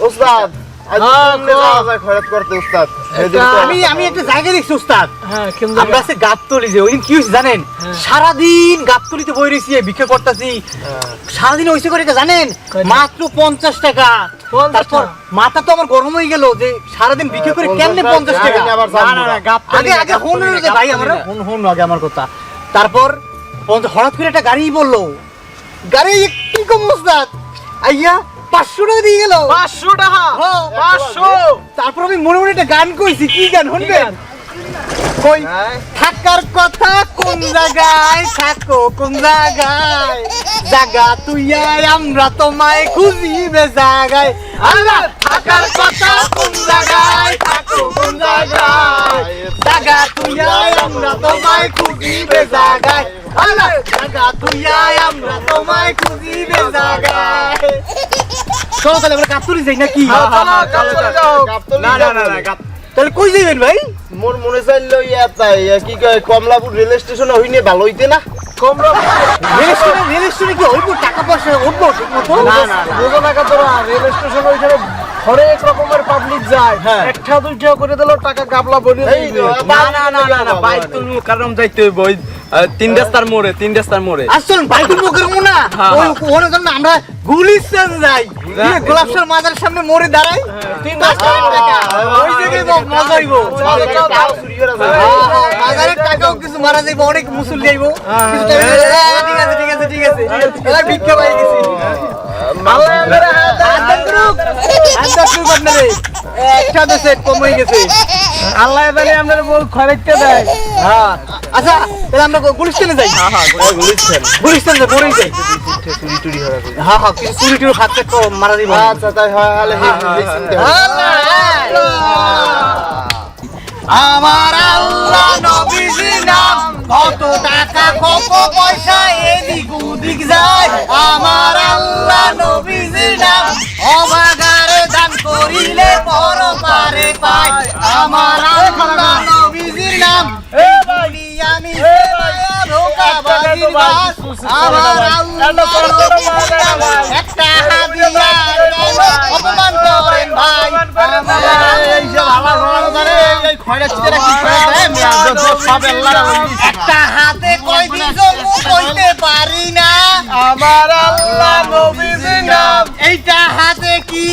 উস্তাদ জানেন? সারাদিন গাবতলিতে বই রয়েছি করতেছি। সারাদিন করে জানেন? মাত্র পঞ্চাশ টাকা। তারপর মাথা তো আমার গরম হয়ে গেল যে সারাদিন করে পঞ্চাশ কেমনে পঞ্চাশ টাকা? আগে- আগে হুন ভাই আমার হুন হুন আগে আমার কথা। তারপর হঠাৎ করে একটা গাড়ি বলল। গাড়ি কি কম উস্তাদ। আইয়া পাঁচশো টাকা দিয়ে গেল। পাঁচশো টাকা? হ্যাঁ, পাঁচশো? তারপর আমি মনে মনে একটা গান কইছি কি গান? শুনবেন? কই? হ্যাঁ? থাকার কথা কোন জায়গায়? থাকো কোন জায়গায়? জায়গা তুই আয়, আমরা তোমায় খুঁজিবে জায়গায়। আল্লাহ থাকার কথা কোন জায়গায়? থাকো কোন জায়গায়? জায়গা তুই আয়, আমরা তোমায় খুঁজিবে জায়গায়। আল্লাহ তুই আমরা তোমায় খুঁজিবে জায়গায়। চলো তাহলে আমরা কাপড়ি যাই নাকি? হ্যাঁ, যাও। গাবতলী না না না না গাপ- তাহলে কই যাবেন ভাই? মোর মনে চাইল ইয়া তাই কি কয় কমলাপুর রেল স্টেশন হইনে ভালো হইতে না? Kamalapur rail station rail station কি হইব? টাকা পয়সা উঠবো ঠিক মতো না না। বুঝো না তোরা রেল স্টেশন ওইখানে হরেক রকমের পাবলিক যায়। হ্যাঁ। একটা দুইটা করে দিলেও টাকা গাবলা বলি না না না না না বাইক কারণ যাইতে হইব তিন রাস্তার মোড়ে তিন রাস্তার মোড়ে আসল বাইকুল মুখের মুনা হ্যাঁ, ওই ওখানে আমরা গুলিস্তান যাই হ্যাঁ। গোলাপসার মাজার সামনে মোড়ে দাঁড়াই তিন টাকা ওই জায়গায় ম- মজা হইব টাকাও। হ্যাঁ, হ্যাঁ, কিছু মারা যাইব অনেক মুসুল যাইব হ্যাঁ, ঠিক আছে ঠিক আছে ঠিক আছে এবার ভিক্ষা পাই গেছি। একটা দেশে কম হয়ে গেছে আল্লাহ আপনার বউ খরচটা দেয় হ্যাঁ আচ্ছা তাহলে আমরা গুলিস্তানে যাই হ্যাঁ, গুলিস্তান। গুলিস্তান যাই বড়ই যাই চুরি টুরি হয়ে গেছে। হ্যাঁ হ্যাঁ কিছু চুরি টুরি হাত থেকে মারা দিব আচ্ছা তাই হয় হলে এই চিন্তা হয়। আমার আল্লাহ নবীজি নাম কত টাকা কত পয়সা এদিক ওদিক যায় আমার আল্লাহ নবীজি নাম অবাগারে দান করিলে পর পারে পায় আমার আল্লাহ নবীজির নাম বাস। আমার একটা হাদিয়া অপমান করেন ভাই। একটা হাতে কয়দিন পারি না। আমার আল্লাহ নবীজির নাম। এইটা হাতে কি?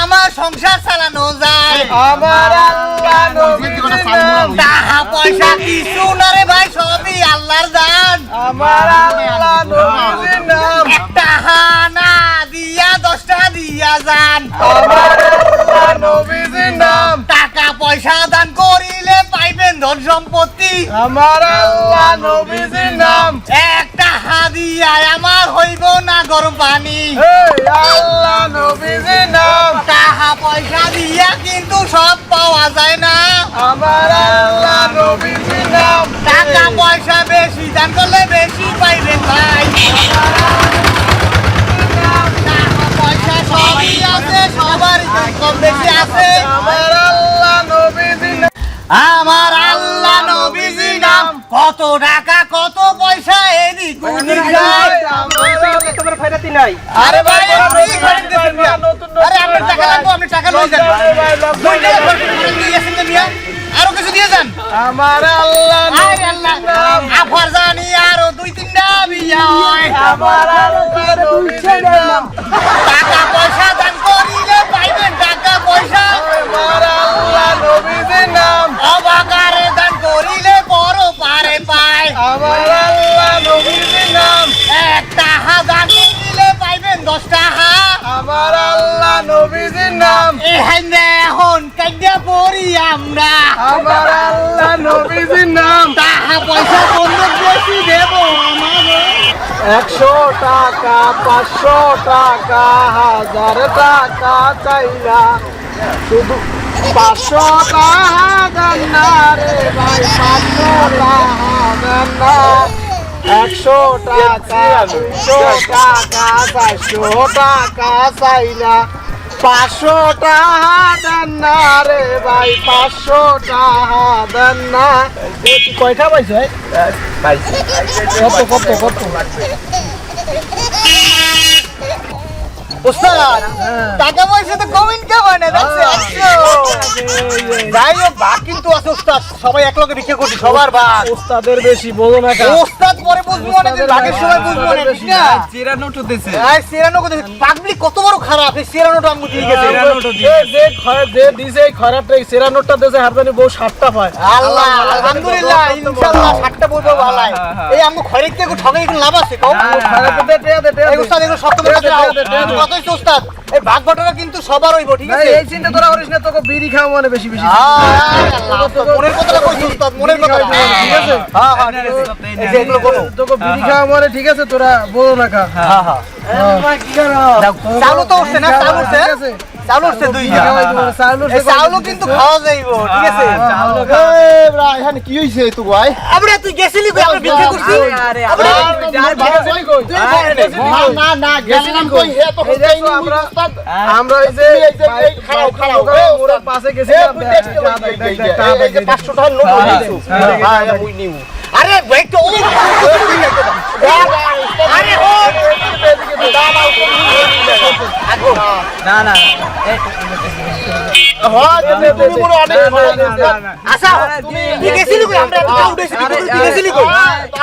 আমার সংসার চালানো যায়। আমার আল্লাহ নবীজির নাম। টাকা পয়সা কিছু না রে ভাই সবই আল্লাহর দান। আমার আল্লাহ নবীজির নাম। একটা হানা দিয়া দশটা দিয়া যান। আমার আল্লাহ নবীজির নাম। টাকা পয়সা দান করিলে পাইবেন ধন সম্পত্তি। আমার আল্লাহ নবীজির নাম। হাদিয়ায় আমার হইব না গরম পানি। আল্লাহ নবীজির নাম টাকা পয়সা দিয়া কিন্তু সব পাওয়া যায় না। আমার আল্লাহ নবীজির নাম টাকা পয়সা বেশি দান করলে বেশি পাইবেন ভাই টাকা পয়সা সবই আছে সবারই কম বেশি আছে। আমার আল্লাহ আমার নবীজি নাম কত টাকা কত পয়সা এদিক ওদিক যায় তোমার ফায়দাতি নাই। আরে ভাই আপনি মিয়া? আরে আপনার টাকা লাগবে আপনি টাকা লই যান দুই টাকা খরচ করে মিয়া। আরও কিছু দিয়ে যান। আমার আল্লাহ আরে আল্লাহ আফার জানি আরও দুই তিনটা বিয়া হয়। আমার নবীজির নাম টাকা পয়সা দান করিলে পাইবেন টাকা পয়সা। আমার আল্লাহ নবীজির নাম। অবাকারে আমার আল্লাহ নাম। একটা হা দান করিলে পাইবেন দশটা হা আমার আল্লাহ নবীজির নাম। এহাই এখন কাইয়া পড়ি আমরা আমার নাম টাকা পয়সা বন্ধ বেশি দেব একশো টাকা, পাঁচশো টাকা, হাজার টাকা চাইলা। শুধু পাঁচশো টাকা দেন না রে ভাই পাঁচশো টাকা দেন না একশো টাকা দুশো টাকা চারশো টাকা চাইলা পাঁচশো টাকা দেন না রে ভাই পাঁচশো টাকা দেন না কয়টা পাইছে? কত কত কত? ওস্তাদ টাকা পয়সা তো কম ইনকাম হয়। না যাই হোক ভাগ কিন্তু আছে ওস্তাদ সবাই এক লগে ভিক্ষা করছি সবার ভাগ ওস্তাদের বেশি বলো না ওস্তাদ পরে বুঝব না ভাগের সময় বুঝব না? ঠিক না চিরানোটো দিছে। আর সিরানো কথা পাবলিক কত বড় খারাপ এই সিরানোটা আমি দিয়ে গেছে। যে যে খরা যে দিছে এই খরাটা এই সেরা দিছে হারদানি বউ সাতটা পায়। আল্লাহ আলহামদুলিল্লাহ ইনশাআল্লাহ ষাটটা বলব ভালাই এই আমগো খরিদ থেকে ঠগে একটু লাভ আছে কম। খরাতে দে দে দে এই এগুলো সব তোমার কাছে রাখো। এই ভাগ বটরা কিন্তু সবার হইব ঠিক আছে? এই চিন্তা তোরা করিস না তোকে বিড়ি খাওয়া মানে বেশি বেশি। তো মনের কথাটা কইছি উস্তাদ মনের কথাটা ঠিক আছে? হ্যাঁ হ্যাঁ এই যে এগুলো বলো তোকে বিড়ি খাওয়া মানে ঠিক আছে তোরা বলো না কা হ্যাঁ হ্যাঁ চালু তো উঠছে না? চালু উঠছে? না, চাউল উঠছে এই চাউলও কিন্তু খাওয়া যাইব ঠিক আছে? এখানে কি হইছে তো ভাই? আমরা তুই গেছিলি কই? আমরা ভিক্ষা করছি। আরে, না না গেছিলাম কই? তো দেখো আমরা আমরা এই যে এই যে, এই খাড়াও, খাড়াও, এই মোড়ের পাশে গেছি এ, তুই দেখতে পাচ্ছিস, এই যে, এই যে, এই যে 500 টাকার নোট হ্যাঁ, হ্যাঁ, হ্যাঁ, মুই নিমু। আরে ভাই তো ওই আরে ও না না হ্যাঁ,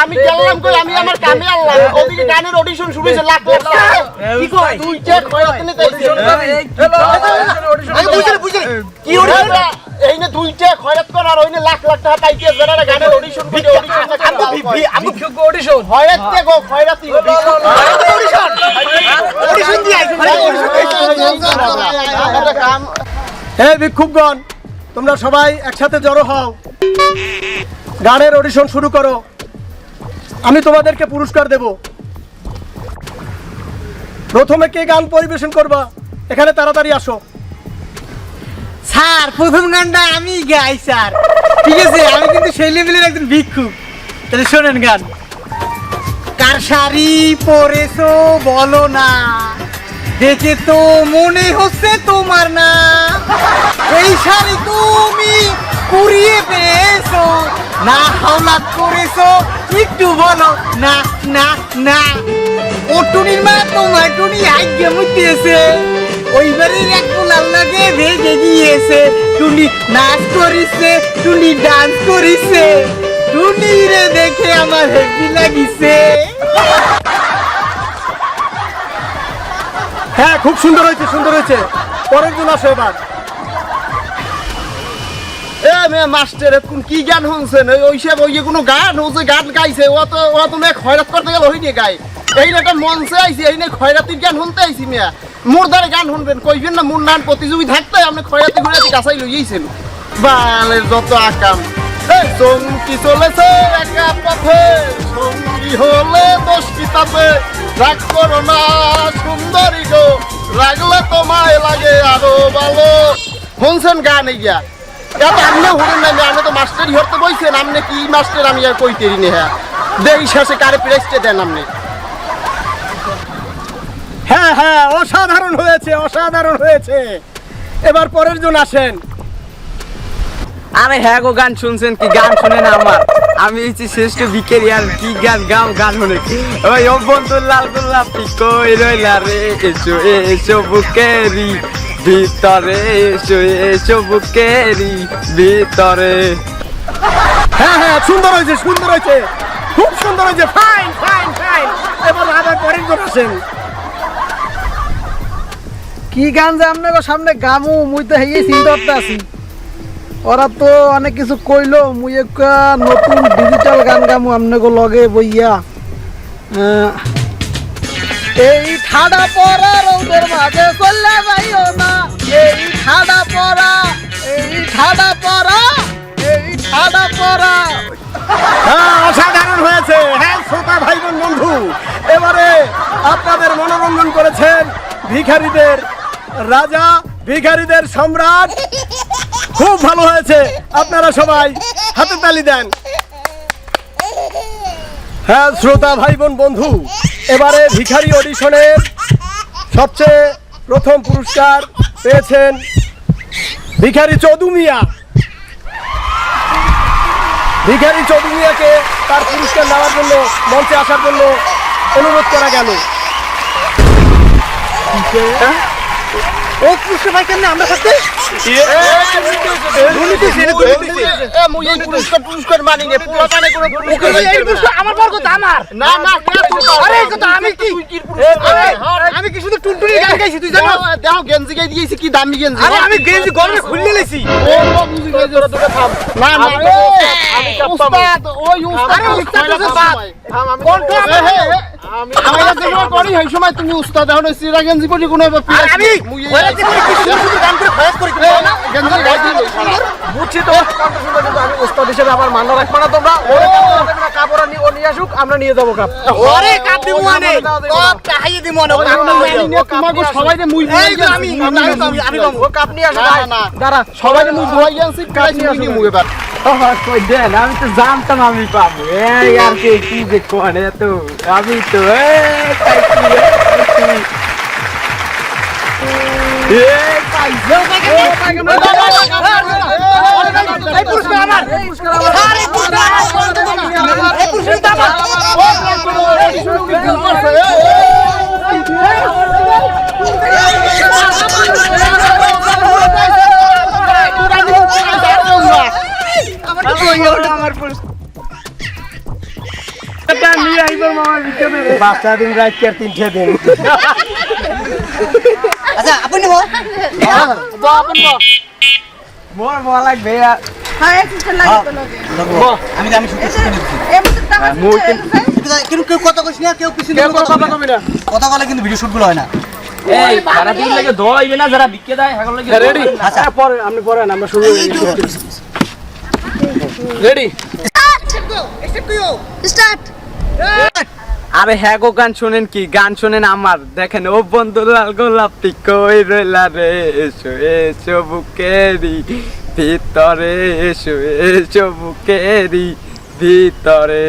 আমি গেলাম কই আমি আমার কামে আনলাম ওদিকে গানের অডিশন শুরু হয়েছে লাখ লাখ টাকা কি কই তুই চেক খয়াতে নিতে আমি বুঝলি বুঝলি কি কি এই নে দুইটা খয়রাত কর আর ওইনে লাখ লাখ টাকা পাইতে যারা গানের অডিশন করে অডিশন আমগো ভিভি আমগো অডিশন খয়রাত তে গো খয়রাতি অডিশন অডিশন দি আইছো একটা কাম হে ভিক্ষুকগণ তোমরা সবাই একসাথে জড়ো হও। গানের অডিশন শুরু করো। আমি তোমাদেরকে পুরস্কার দেব। প্রথমে কে গান পরিবেশন করবা? এখানে তাড়াতাড়ি আসো। স্যার, প্রথম গানটা আমি গাই, স্যার। ঠিক আছে, আমি কিন্তু সেই লেভেলের একজন ভিক্ষুক। তাহলে শোনেন গান। কার শাড়ি পরেছো বলো না। দেখে তো মনে হচ্ছে তোমার না। এই শাড়ি তুমি কুড়িয়ে পেয়েছ। না হাওলাত করেছ, একটু বলো। না না না। ও টুনির মা তোমার টুনি আজ্ঞে মুতিয়েছে। ওই বাড়ির এক পোলার লাগে ভেগে গিয়েছে। টুনি নাচ করিছে, টুনি ডান্স করিছে। টুনি রে দেখে আমার হেভি লাগিছে। হ্যাঁ খুব সুন্দর হয়েছে সুন্দর হয়েছে। পরের জন আসো এবার। মাস্টার কোন কি গান ওই ওইসব ওই কোনো গান, ও যে গান গাইছে, ও তো ও তো মে খয়রাত করতে গেল, হইনি গায়। এই একটা মঞ্চে আইছি, এই নে খয়রাতির গান শুনতে আইছি মিয়া মোর দ্বারা গান শুনবেন কইবেন না মোর নান প্রতিযোগী থাকতে আপনি খয়রাতি খয়রাতি কাছাই লইয়েছেন বালের যত আকাম চলেছে একা পথে সঙ্গী হলে দোষ কিতাবে রাগ করো না, সুন্দরী গো, রাগলে তোমায় লাগে আরও ভালো। শুনছেন গান এইয়া? এত আমনে হুড়েন না আমি তো মাস্টারই হতে বইছেন, আমনে কি মাস্টার আমি আর কইতেরি নে হ্যাঁ। দেই শেষে কারে প্রেসটে দেন আপনি হ্যাঁ হ্যাঁ অসাধারণ হয়েছে অসাধারণ হয়েছে। এবার পরের জন আসেন। আরে হ্যাঁ গো, গান শুনছেন কি? গান শুনে না আমার। আমি হচ্ছি শ্রেষ্ঠ বিকেরি আর কি গান? গাও গান শুনে ওই ও বন্ধু লাল গোলাপি কই রইলা রে? এসো এসো বুকেরি, ভিতরে এসো এসো বুকেরি, ভিতরে। হ্যাঁ হ্যাঁ সুন্দর হয়েছে সুন্দর হয়েছে। খুব সুন্দর হয়েছে। ফাইন ফাইন ফাইন এবার আবার পরের জন আসেন। কি গান যে আপনাকে সামনে গামু? মুই তো হেয়ে চিন্তা করতে আছি ওরা তো অনেক কিছু কইলো, মুই একটা নতুন ডিজিটাল গান গামু আপনাকে লগে বইয়া। এই ঠাডা পড়া রৌদের মাঝে চললে যাইও না। এই ঠাডা পড়া, এই ঠাডা পড়া, এই ঠাডা পড়া। হ্যাঁ অসাধারণ হয়েছে। হ্যাঁ শ্রোতা ভাই বোন বন্ধু, এবারে আপনাদের মনোরঞ্জন করেছেন ভিখারিদের রাজা, ভিখারিদের সম্রাট। খুব ভালো হয়েছে। আপনারা সবাই হাতে তালি দেন। হ্যাঁ শ্রোতা ভাই বোন বন্ধু, এবারে ভিখারি অডিশনের সবচেয়ে প্রথম পুরস্কার পেয়েছেন ভিখারি চৌধু মিয়া। ভিখারি চৌধুরীকে তার পুরস্কার নেওয়ার জন্য মঞ্চে আসার জন্য অনুরোধ করা গেল। ও পুরস্কার ভাই কেমনে? আমরা থাকতে? এ, মুই এই পুরস্কার পুরস্কার মানি নে পোলা পানে কোনো পুরস্কার এই দিতে পুরস্কার আমার বর্গ তো আমার? না না আরে, কথা আমি কি? তুই কি পুরস্কার আরে, আরে, আমি কি শুধু টুনটুনি গান গাইছি তুই জানো? দেখো গেঞ্জি গাই দিয়েছি কি দামি গেঞ্জি? আরে আমি গেঞ্জি গরমে খুললে ও বুঝি ওরা তোকে থাম। না না আমি ওই আরে। আমি কোনো আমার মান্য রাখব না তোমরা। ওরে কাপড় নিয়ে আসুক আমরা নিয়ে যাব কাপ। ওরে কাপ দিমু আনে সব চাহাইয়ে দিমু আনে তোমাকে সবাই মুই এই আমি আমি আমি কাপ নিয়ে আসো না, দাঁড়া সবাই মুই ধোয়াই আনছি প্রাইজ নিয়ে মুই আসো নিমু এবার দেন আমি তো জানতাম আমি পাবো। আর কি কি যে কোনে তো আমি তো পাইছি নিয়ে আইবো মামা ভিতরে পাঁচটা দিন রাত আর তিনটে দিন। আচ্ছা আপনি নেব মোর বলা। লাগবে আর হ্যাঁ তো আমি আমি শুনতে কেউ কেউ কথা কইছ না কেউ কোনো কথা কবি না। কথা বলে কিন্তু ভিডিও শুটগুলো হয় না। এই যারা দিন লাগে দইবে না যারা বিকে দেয় হাগল লাগে রেডি আচ্ছা পরে আপনি পড়েন আমরা শুরু রেডি স্টার্ট আরে হ্যাঁ গো, গান শোনেন কি? গান শোনেন আমার। দেখেন, ও বন্ধু লাল গোলাপটি কই রইলা রে? এসো এসো বুকেরি ভিতরে, এসো এসো বুকেরি ভিতরে।